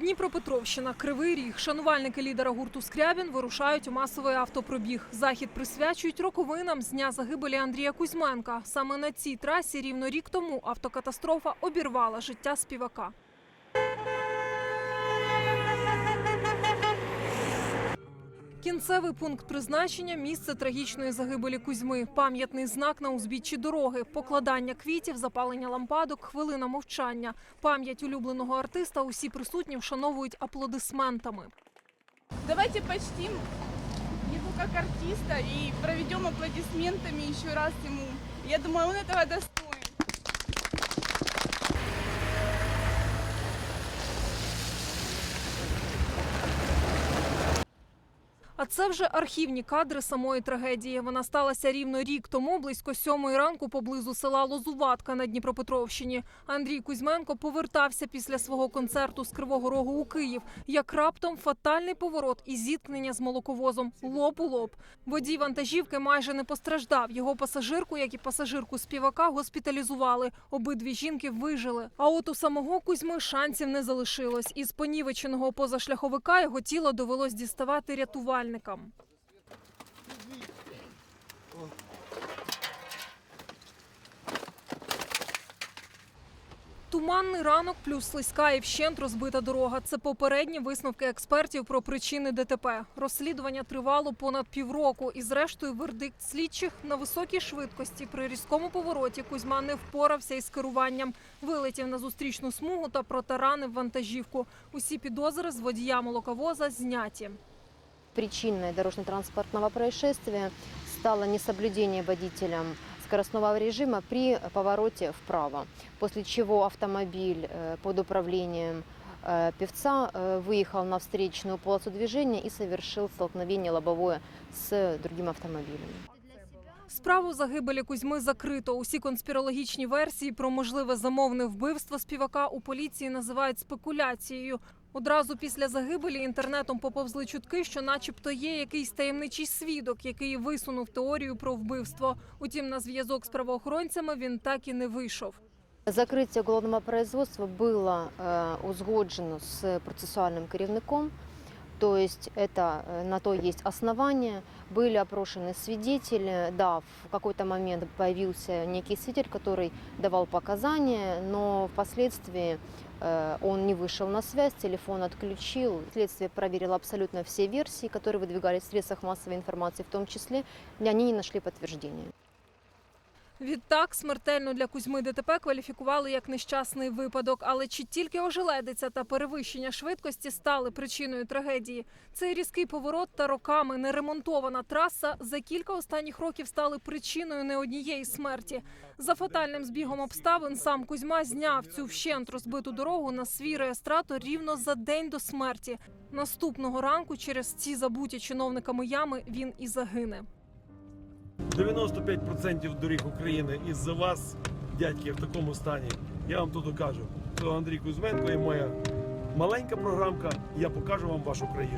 Дніпропетровщина, Кривий Ріг. Шанувальники лідера гурту Скрябін вирушають у масовий автопробіг. Захід присвячують роковинам з дня загибелі Андрія Кузьменка. Саме на цій трасі рівно рік тому автокатастрофа обірвала життя співака. Кінцевий пункт призначення місце трагічної загибелі Кузьми, пам'ятний знак на узбіччі дороги, покладання квітів, запалення лампадок, хвилина мовчання. Пам'ять улюбленого артиста усі присутні вшановують аплодисментами. Давайте почтим его как артиста и проведем аплодисментами еще раз ему. Я думаю, он этого достоин. Це вже архівні кадри самої трагедії. Вона сталася рівно рік тому, близько сьомої ранку, поблизу села Лозуватка на Дніпропетровщині. Андрій Кузьменко повертався після свого концерту з Кривого Рогу у Київ. Як раптом фатальний поворот і зіткнення з молоковозом лоб у лоб. Водій вантажівки майже не постраждав. Його пасажирку, як і пасажирку співака, госпіталізували. Обидві жінки вижили. А от у самого Кузьми шансів не залишилось. Із понівеченого позашляховика його тіло довелось діставати рятувальникам. Туманний ранок плюс слизька і вщент розбита дорога. Це попередні висновки експертів про причини ДТП. Розслідування тривало понад півроку, і зрештою вердикт слідчих на високій швидкості при різкому повороті Кузьма не впорався із керуванням. Вилетів на зустрічну смугу та протаранив вантажівку. Усі підозри з водія молоковоза зняті. Причиной дорожно-транспортного происшествия стало несоблюдение водителем скоростного режима при повороте вправо, после чего автомобиль э, под управлением э, певца э, выехал на встречную полосу движения и совершил столкновение лобовое с другим автомобилем. Справу загибелі Кузьми закрито. Усі конспірологічні версії про можливе замовне вбивство співака у поліції називають спекуляцією. Одразу після загибелі інтернетом поповзли чутки, що, начебто, є якийсь таємничий свідок, який висунув теорію про вбивство. Утім, на зв'язок з правоохоронцями він так і не вийшов. Закрытие уголовного производства было э, узгоджено с процессуальным керівником, то есть это э, на то есть основания. Были опрошены свидетели, да, в какой-то момент появился некий свидетель, который давал показания, но впоследствии э, он не вышел на связь, телефон отключил. Следствие проверило абсолютно все версии, которые выдвигались в средствах массовой информации, в том числе, и они не нашли подтверждения. Відтак смертельно для Кузьми ДТП кваліфікували як нещасний випадок. Але чи тільки ожеледиця та перевищення швидкості стали причиною трагедії? Цей різкий поворот та роками неремонтована траса за кілька останніх років стали причиною не однієї смерті. За фатальним збігом обставин сам Кузьма зняв цю вщент розбиту дорогу на свій реєстратор рівно за день до смерті. Наступного ранку через ці забуті чиновниками ями він і загине. 95% доріг України із-за вас, дядьки, в такому стані. Я вам тут кажу. Це Андрій Кузьменко і моя маленька програмка. Я покажу вам вашу країну.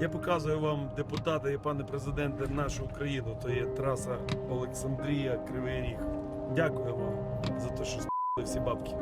Я показую вам, депутати і пане президенте, нашу Україну. То є траса Олександрія Кривий Ріг. Дякую вам за те, що всі бабки.